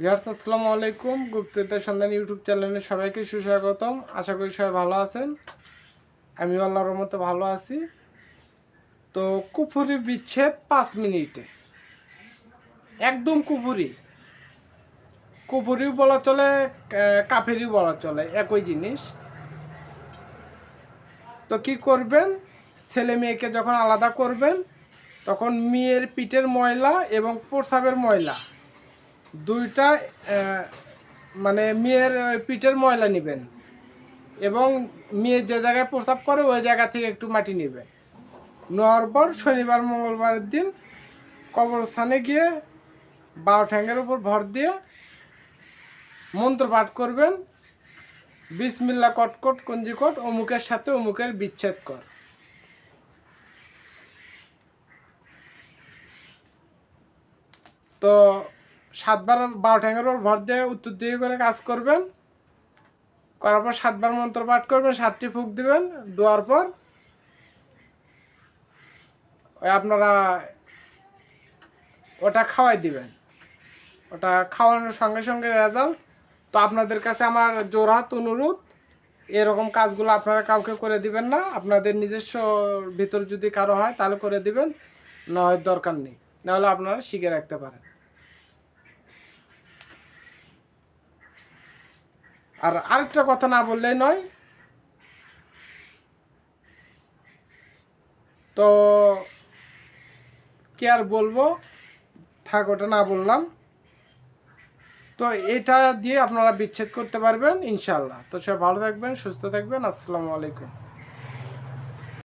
Viewers, আসসালামু আলাইকুম। গুপ্তদের সন্ধান ইউটিউব চ্যানেলে সবাইকে সুস্বাগতম। আশা করি সবাই ভালো আছেন। আমিও আল্লাহর মতো ভালো আছি। তো কুফুরি বিচ্ছেদ পাঁচ মিনিটে। একদম কুফুরি। কুফুরিও বলা চলে কাফেরিও বলা চলে, একই জিনিস। তো কি করবেন? ছেলে মেয়েকে যখন আলাদা করবেন, তখন মেয়ের পিঠের ময়লা এবং প্রসাবের ময়লা দুইটা মানে মেয়ের পিঠের ময়লা নেবেন। এবং মেয়ে যে জায়গায় প্রস্তাব করে, ওই জায়গা থেকে একটু মাটি নেবেন নেওয়ার পর শনিবার, মঙ্গলবারের দিন কবরস্থানে গিয়ে বারো ঠ্যাঙ্গের উপর ভর দিয়ে মন্ত্র পাঠ করবেন। বিসমিল্লা কটকট কঞ্জিকট অমুকের সাথে অমুকের বিচ্ছেদ কর। তো সাতবার বারো ঠ্যাঙ্গের উপর ভর দিয়ে উত্তর দিকে করে কাজ করবেন। করার পর সাতবার মন্ত্র পাঠ করবেন, সাতটি ফুক দিবেন দেওয়ার পর ওই আপনারা ওটা খাওয়াই দিবেন। ওটা খাওয়ানোর সঙ্গে সঙ্গে রেজাল্ট তো আপনাদের কাছে আমার জোরহাত অনুরোধ, এরকম কাজগুলো আপনারা কাউকে করে দিবেন না। আপনাদের নিজস্ব ভিতর যদি কারও হয় তাহলে করে দিবেন, না হয় দরকার নেই। নাহলে আপনারা শিখে রাখতে পারেন। আর আরেকটা কথা না বললে নয়। তো কি আর বলব? থাক, ওটা না বললাম। তো এটা দিয়ে আপনারা বিচ্ছেদ করতে পারবেন ইনশাল্লাহ তো সবাই ভালো থাকবেন, সুস্থ থাকবেন। আসসালামু আলাইকুম।